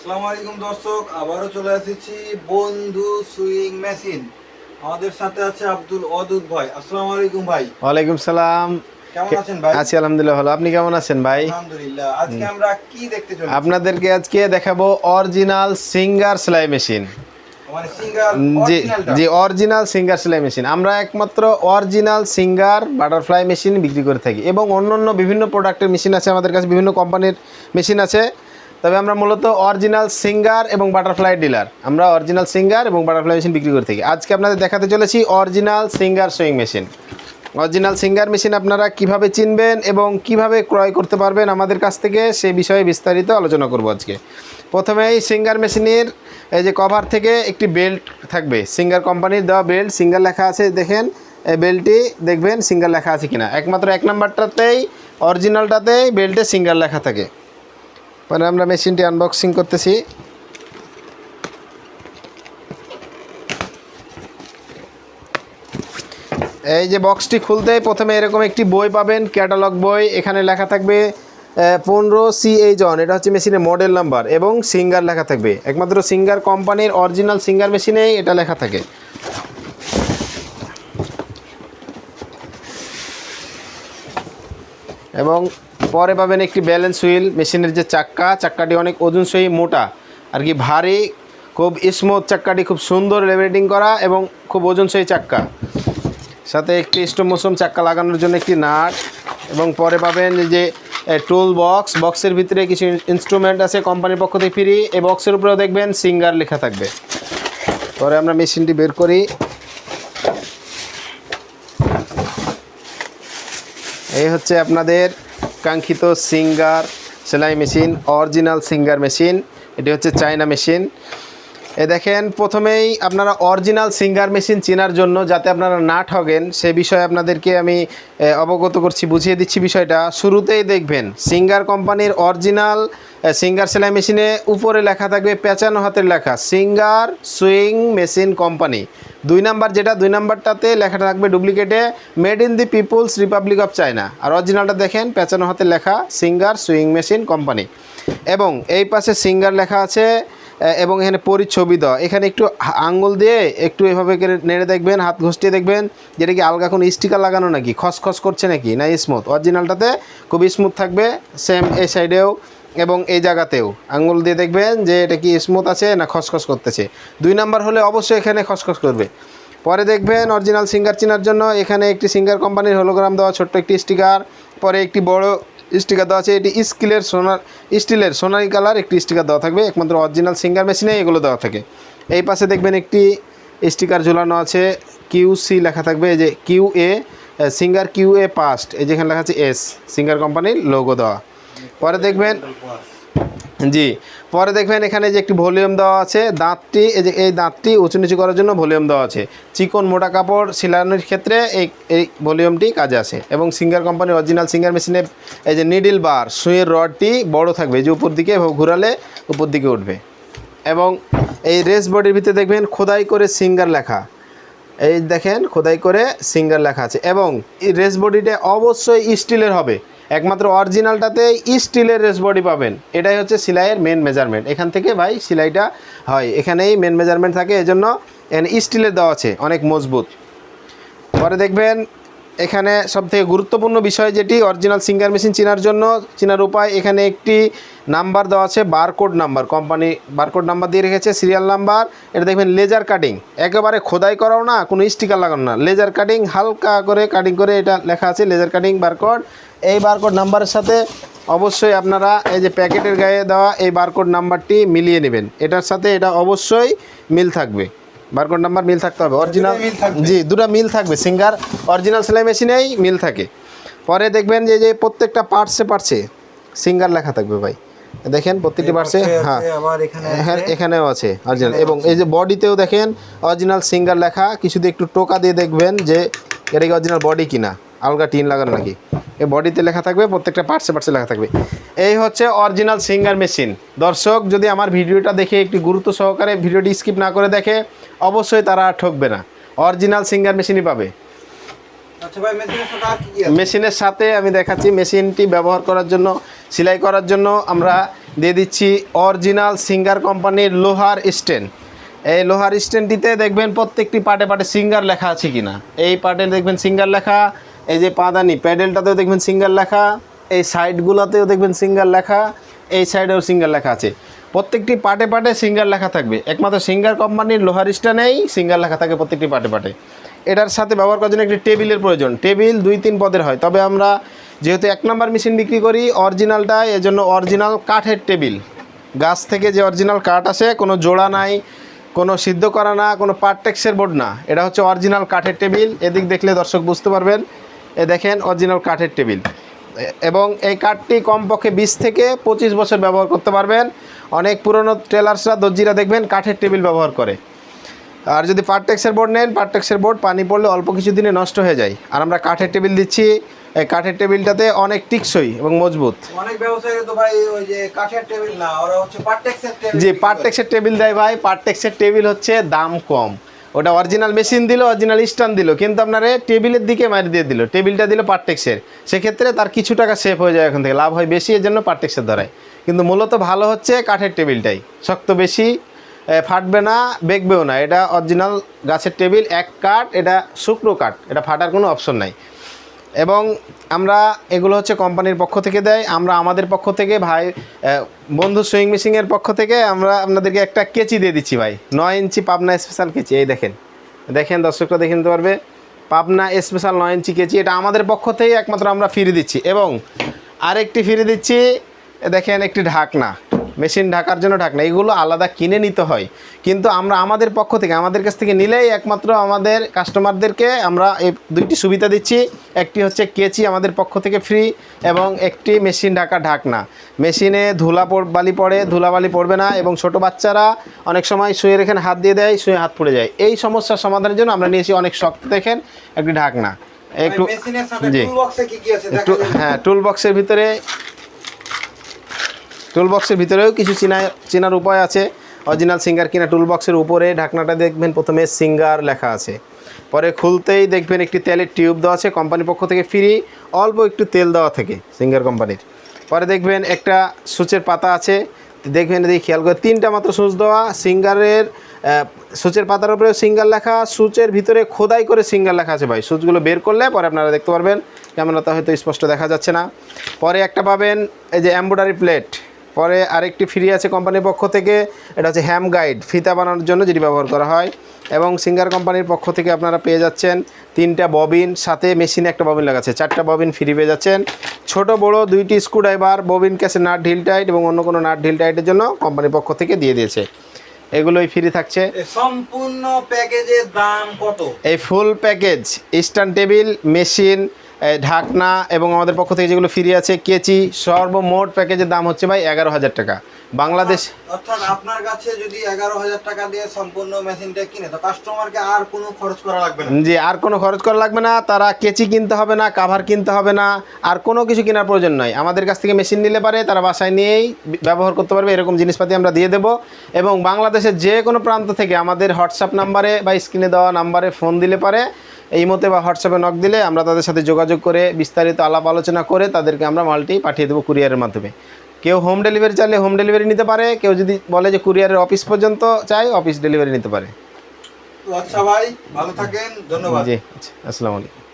আসসালামু আলাইকুম দর্শক আবারও চলে এসেছি বন্ধু সুইং মেশিন। আমাদের সাথে আছে আব্দুল অদুত ভাই। আসসালামু আলাইকুম ভাই। ওয়ালাইকুম সালাম। কেমন আছেন ভাই? আছি আলহামদুলিল্লাহ ভালো। আপনি কেমন আছেন ভাই? আলহামদুলিল্লাহ। আজকে আমরা কি দেখতে চলেছি? আপনাদেরকে আজকে দেখাবো অরিজিনাল সিঙ্গার সেলাই মেশিন। মানে সিঙ্গার জি জি অরিজিনাল সিঙ্গার সেলাই মেশিন। আমরা একমাত্র অরিজিনাল সিঙ্গার বাটারফ্লাই মেশিন বিক্রি করে থাকি এবং অন্য অন্য বিভিন্ন প্রোডাক্টের মেশিন আছে আমাদের কাছে বিভিন্ন কোম্পানির মেশিন আছে। তবে আমরা মূলত অরিজিনাল সিঙ্গার এবং বাটারফ্লাই ডিলার আমরা অরিজিনাল সিঙ্গার এবং বাটারফ্লাই মেশিন বিক্রি করে থাকি। আজকে আপনাদের দেখাতে চলেছি original Singer sewing machine original Singer machine আপনারা কীভাবে চিনবেন এবং কীভাবে ক্রয় করতে পারবেন আমাদের কাছ থেকে সে বিষয়ে বিস্তারিত আলোচনা করব আজকে। প্রথমেই সিঙ্গার মেশিনের এই যে কভার থেকে একটি বেল্ট থাকবে। সিঙ্গার কোম্পানির দেওয়া বেল্ট সিঙ্গার লেখা আছে, দেখেন, এই বেল্টটি দেখবেন সিঙ্গার লেখা আছে কিনা। একমাত্র এক নাম্বারটাতেই অরিজিনালটাতেই বেল্টে সিঙ্গার লেখা থাকে। মানে আমরা মেশিনটি আনবক্সিং করতেছি। এই যে বক্সটি খুলতেই প্রথমে এরকম একটি বই পাবেন ক্যাটালগ বই। এখানে লেখা থাকবে পনেরো সি এই জন। এটা হচ্ছে মেশিনের মডেল নাম্বার এবং সিঙ্গার লেখা থাকবে। একমাত্র সিঙ্গার কোম্পানির অরিজিনাল সিঙ্গার মেশিনেই এটা লেখা থাকে। এবং পরে পাবেন একটি ব্যালেন্স হুইল মেশিনের যে চাক্কা, চাক্কাটি অনেক ওজনসই মোটা। আর কি ভারী, খুব স্মুথ চাক্কাটি, খুব সুন্দর লেভেটিং করা এবং খুব ওজনসই চাক্কা। সাথে একটি স্টোমোসম চাক্কা লাগানোর জন্য একটি নাট এবং পরে পাবেন যে টুল বক্স বক্সের ভিতরে কিছু ইনস্ট্রুমেন্ট আছে কোম্পানির পক্ষ থেকে ফ্রি এই বক্সের উপরেও দেখবেন সিঙ্গার লেখা থাকবে। পরে আমরা মেশিনটি বের করি। এই হচ্ছে আপনাদের কাঙ্ক্ষিত সিঙ্গার সেলাই মেশিন অরিজিনাল সিঙ্গার মেশিন। এটি হচ্ছে চায়না মেশিন। এ দেখেন, প্রথমেই আপনারা অরিজিনাল সিঙ্গার মেশিন চেনার জন্য যাতে আপনারা না ঠগেন, সে বিষয়ে আপনাদেরকে আমি অবগত করছি, বুঝিয়ে দিচ্ছি বিষয়টা। শুরুতেই দেখবেন সিঙ্গার কোম্পানির অরিজিনাল সিঙ্গার সেলাই মেশিনে উপরে লেখা থাকবে পেঁচানো হাতের লেখা সিঙ্গার সুইং মেশিন কোম্পানি দুই নাম্বার যেটা, দুই নাম্বারটাতে লেখাটা থাকবে ডুপ্লিকেটে made in the People's Republic of China আর অরিজিনালটা দেখেন, পেঁচানো হাতের লেখা সিঙ্গার সুইং মেশিন কোম্পানি এবং এই পাশে সিঙ্গার লেখা আছে এবং এখানে পরিচ্ছবি দেওয়া। এখানে একটু আঙ্গুল দিয়ে একটু এভাবে নেড়ে দেখবেন, হাত ঘষটিয়ে দেখবেন, যেটা কি আলগা কোনো স্টিকার লাগানো নাকি? খসখস করছে নাকি? না স্মুথ অরিজিনালটাতে খুব স্মুথ থাকবে সেম এই সাইডেও এবং এই জায়গাতেও। আঙুল দিয়ে দেখবেন যে এটা কি স্মুথ আছে না খসখস করতেছে। দুই নাম্বার হলে অবশ্যই এখানে খসখস করবে। পরে দেখবেন অরিজিনাল সিঙ্গার চেনার জন্য এখানে একটি সিঙ্গার কোম্পানির হলোগ্রাম দেওয়া, ছোট্ট একটি স্টিকার পরে একটি বড় স্টিকার দেওয়া আছে। এটি স্কিলের সোনার স্টিলের সোনারি কালার, একটি স্টিকার দেওয়া থাকবে। একমাত্র অরিজিনাল সিঙ্গার মেশিনে এগুলো দেওয়া থাকে। এই পাশে দেখবেন একটি স্টিকার ঝুলানো আছে। কিউ সি লেখা থাকবে। এই যে Q A Singer Q A passed এই যেখানে লেখা আছে এস সিঙ্গার কোম্পানির লোগো দেওয়া। পরে দেখবেন জি। পরে দেখবেন এখানে যে একটি ভলিউম দেওয়া আছে, দাঁতটি, এই যে এই দাঁতটি উঁচু নিচু করার জন্য ভলিউম দেওয়া আছে। চিকন মোটা কাপড় সিলানোর ক্ষেত্রে এই এই ভলিউমটি কাজে আসে এবং সিঙ্গার কোম্পানির অরিজিনাল সিঙ্গার মেশিনে এই যে নিডিল বার, সুইয়ের রডটি বড় থাকবে যে উপর দিকে ঘুরালে উপর দিকে উঠবে। এবং এই রেস বডির ভিতরে দেখবেন খোদাই করে সিঙ্গার লেখা। এই দেখেন খোদাই করে সিঙ্গার লেখা আছে এবং এই রেস বডিটা অবশ্যই স্টিলের হবে। একমাত্র অরিজিনালটাতে স্টিলের রেস বডি পাবেন। এটাই হচ্ছে সেলাইয়ের মেন মেজারমেন্ট এখান থেকে ভাই সিলাইটা হয়। এখানেই মেন মেজারমেন্ট থাকে, এজন্য জন্য স্টিলের দেওয়া আছে, অনেক মজবুত। পরে দেখবেন এখানে সবথেকে গুরুত্বপূর্ণ বিষয় যেটি অরিজিনাল সিঙ্গার মেশিন চেনার জন্য, চেনার উপায়, এখানে একটি নাম্বার দেওয়া আছে barcode number company barcode number দিয়ে রেখেছে সিরিয়াল নাম্বার এটা দেখবেন লেজার কাটিং একেবারে খোদাই করাও না, কোনো স্টিকার লাগানো না লেজার কাটিং হালকা করে কাটিং করে এটা লেখা আছে লেজার কাটিং বারকোড এই বারকোড নাম্বারের সাথে অবশ্যই আপনারা এই যে প্যাকেটের গায়ে দেওয়া এই বারকোড নাম্বারটি মিলিয়ে নেবেন, এটার সাথে এটা অবশ্যই মিল থাকবে। বারকোড নাম্বার মিল থাকতে হবে। অরিজিনাল। জি দুটো মিল থাকবে। সিঙ্গার অরিজিনাল সেলাই মেশিনেই মিল থাকে। পরে দেখবেন যে যে প্রত্যেকটা পার্টসে পার্টসে সিঙ্গার লেখা থাকবে ভাই। দেখেন প্রত্যেকটি পার্টসে হ্যাঁ। এখানে হ্যাঁ এখানেও আছে অরিজিনাল এবং এই যে বডিতেও দেখেন অরিজিনাল সিঙ্গার লেখা। কিছু দিয়ে একটু টোকা দিয়ে দেখবেন যে এটা কি অরিজিনাল বডি কিনা? আলগা টিন লাগানো নাকি? এই বডিতে লেখা থাকবে প্রত্যেকটা পার্টসে পার্টসে লেখা থাকবে। এই হচ্ছে অরিজিনাল সিঙ্গার মেশিন দর্শক যদি আমার ভিডিওটা দেখে একটি গুরুত্ব সহকারে ভিডিওটি স্কিপ না করে দেখে অবশ্যই তারা আর ঠকবে না। অরিজিনাল সিঙ্গার মেশিনই পাবে। আচ্ছা মেশিনের সাথে মেশিনের সাথে আমি দেখাচ্ছি মেশিনটি ব্যবহার করার জন্য সেলাই করার জন্য আমরা দিয়ে দিচ্ছি অরিজিনাল সিঙ্গার কোম্পানির লোহার স্ট্যান্ড এই লোহার স্ট্যান্ডটিতে দেখবেন প্রত্যেকটি পার্টে পার্টে সিঙ্গার লেখা আছে কিনা। এই পার্টে দেখবেন সিঙ্গার লেখা। এই যে পাদানি, প্যাডেলটাতেও দেখবেন সিঙ্গার লেখা, এই সাইডগুলোতেও দেখবেন সিঙ্গার লেখা, এই সাইডেও সিঙ্গার লেখা আছে। প্রত্যেকটি পার্টে পার্টে সিঙ্গার লেখা থাকবে। একমাত্র সিঙ্গার কোম্পানির লোহার স্ট্যান্ডেই সিঙ্গার লেখা থাকে প্রত্যেকটি পার্টে পার্টে এটার সাথে ব্যবহার করার জন্য একটি টেবিলের প্রয়োজন। টেবিল দুই তিন পদের হয়। তবে আমরা যেহেতু এক নম্বর মেশিন বিক্রি করি, অরিজিনালটা, এজন্য অরিজিনাল কাঠের টেবিল। গাছ থেকে যে অরিজিনাল কাঠ আসে, কোনো জোড়া নাই, কোনো সিদ্ধ করা না, কোনো পার্টেক্সের বোর্ড না। এটা হচ্ছে অরিজিনাল কাঠের টেবিল। এদিক দেখলে দর্শক বুঝতে পারবেন। এ দেখেন অরিজিনাল কাঠের টেবিল। এবং এই কাঠটি কমপক্ষে বিশ থেকে পঁচিশ বছর ব্যবহার করতে পারবেন। অনেক পুরনো টেলার্সরা দর্জিরা দেখবেন কাঠের টেবিল ব্যবহার করে। আর যদি পার্টেক্সের বোর্ড নেন পার্টেক্সের বোর্ড পানি পড়লে অল্প কিছু দিনে নষ্ট হয়ে যায়। আর আমরা কাঠের টেবিল দিচ্ছি এই কাঠের টেবিলটাতে অনেক টিকসই এবং মজবুত। অনেক ব্যবসায়ী তো ভাই ওই যে কাঠের টেবিল না ওরা হচ্ছে পার্টেক্সের টেবিল। জি পার্টেক্সের টেবিল দেয় ভাই। পার্টেক্সের টেবিল হচ্ছে দাম কম। ওটা অরিজিনাল মেশিন দিল অরিজিনাল স্ট্যান্ড দিল, কিন্তু আপনার টেবিলের দিকে মারি দিয়ে দিল। টেবিলটা দিল পার্টেক্সের সেক্ষেত্রে তার কিছু টাকা সেফ হয়ে যায় এখন থেকে, লাভ হয় বেশি, এর জন্য পার্টেক্সের ধরায় কিন্তু মূলত ভালো হচ্ছে কাঠের টেবিলটাই শক্ত বেশি ফাটবে না, বেঁকবেও না। এটা অরিজিনাল গাছের টেবিল এক কাঠ, এটা শুকনো কাঠ। এটা ফাটার কোনো অপশন নাই। এবং আমরা এগুলো হচ্ছে কোম্পানির পক্ষ থেকে দেয়। আমরা আমাদের পক্ষ থেকে ভাই বন্ধু সুইং মেশিংয়ের পক্ষ থেকে আমরা আপনাদেরকে একটা কেচি দিয়ে দিচ্ছি ভাই। নয় ইঞ্চি পাবনা স্পেশাল কেচি, এই দেখেন। দেখেন দর্শকরা দেখে নিতে পারবে। পাবনা স্পেশাল নয় ইঞ্চি কেচি, এটা আমাদের পক্ষ থেকেই একমাত্র আমরা ফিরে দিচ্ছি। এবং আরেকটি ফিরে দিচ্ছি দেখেন একটি ঢাকনা। মেশিন ঢাকার জন্য ঢাকনা এগুলো আলাদা কিনে নিতে হয়। কিন্তু আমরা আমাদের পক্ষ থেকে আমাদের কাছ থেকে নিলেই একমাত্র আমাদের কাস্টমারদেরকে আমরা এই দুইটি সুবিধা দিচ্ছি। একটি হচ্ছে কেচি আমাদের পক্ষ থেকে ফ্রি এবং একটি মেশিন ঢাকা ঢাকনা মেশিনে ধুলা পড় বালি পড়ে ধুলাবালি পড়বে না এবং ছোট বাচ্চারা অনেক সময় শুয়ে এখানে হাত দিয়ে দেয় শুয়ে হাত পড়ে যায়। এই সমস্যার সমাধানের জন্য আমরা নিয়েছি অনেক শক্ত দেখেন একটি ঢাকনা একটু জি। একটু হ্যাঁ টুল বক্সের ভিতরে টুল বক্সের ভিতরেও কিছু চিনা, চেনার উপায় আছে। অরিজিনাল সিঙ্গার কিনা টুল বক্সের উপরে ঢাকনাটা দেখবেন, প্রথমে সিঙ্গার লেখা আছে। পরে খুলতেই দেখবেন একটি তেলের টিউব দেওয়া আছে কোম্পানির পক্ষ থেকে ফ্রি অল্প একটু তেল দেওয়া থাকে সিঙ্গার কোম্পানির পরে দেখবেন একটা সুচের পাতা আছে, দেখবেন এদিকে খেয়াল করে, তিনটা মাত্র সুচ দেওয়া সিঙ্গারের সুচের পাতার উপরে সিঙ্গার লেখা, সুচের ভিতরে খোদাই করে সিঙ্গার লেখা আছে ভাই। সুচগুলো বের করলে পরে আপনারা দেখতে পারবেন ক্যামেরাতে হয়তো স্পষ্ট দেখা যাচ্ছে না। পরে একটা পাবেন, এই যে এম্ব্রয়ডারি প্লেট পরে আরেকটি ফ্রি আছে কোম্পানির পক্ষ থেকে। এটা হচ্ছে হ্যাম গাইড ফিতা বানানোর জন্য যেটি ব্যবহার করা হয়। এবং সিঙ্গার কোম্পানির পক্ষ থেকে আপনারা পেয়ে যাচ্ছেন তিনটা ববিন সাথে মেশিনে একটা ববিন লাগাচ্ছে। চারটা ববিন ফ্রি পেয়ে যাচ্ছেন। ছোট বড় দুইটি স্ক্রুড্রাইভার ববিন ক্যাসে নাট ঢিল টাইট এবং অন্য কোনো নাট ঢিল টাইটের জন্য কোম্পানির পক্ষ থেকে দিয়ে দিয়েছে। এগুলোই ফ্রি থাকছে। সম্পূর্ণ প্যাকেজের দাম কত? এই full package stand table machine ঢাকনা এবং আমাদের পক্ষ থেকে যেগুলো ফ্রি আছে কেচি সর্বমোট প্যাকেজের দাম হচ্ছে ভাই এগারো হাজার টাকা। বাংলাদেশ অর্থাৎ আপনার কাছে যদি এগারো হাজার টাকা দিয়ে সম্পূর্ণ মেশিনটা কিনে তো কাস্টমারকে আর কোনো খরচ করা লাগবে না। জি আর কোনো খরচ করা লাগবে না। তারা কেচি কিনতে হবে না কাভার কিনতে হবে না আর কোনো কিছু কেনার প্রয়োজন নয় আমাদের কাছ থেকে মেশিন নিলে পারে তারা বাসায় নিয়েই ব্যবহার করতে পারবে এরকম জিনিসপাতি আমরা দিয়ে দেবো। এবং বাংলাদেশের যে কোনো প্রান্ত থেকে আমাদের হোয়াটসঅ্যাপ নাম্বারে বা স্ক্রিনে দেওয়া নাম্বারে ফোন দিলে পারে। এই মতে বা হোয়াটসঅ্যাপে নক দিলে আমরা তাদের সাথে যোগাযোগ করে বিস্তারিত আলাপ আলোচনা করে তাদেরকে আমরা মালটি পাঠিয়ে দেবো কুরিয়ারের মাধ্যমে। কেউ হোম ডেলিভারি চাইলে হোম ডেলিভারি নিতে পারে কেউ যদি বলে যে কুরিয়ারের অফিস পর্যন্ত চাই অফিস ডেলিভারি নিতে পারে। আচ্ছা ভাই ভালো থাকেন ধন্যবাদ। জি আচ্ছা আসসালামু আলাইকুম।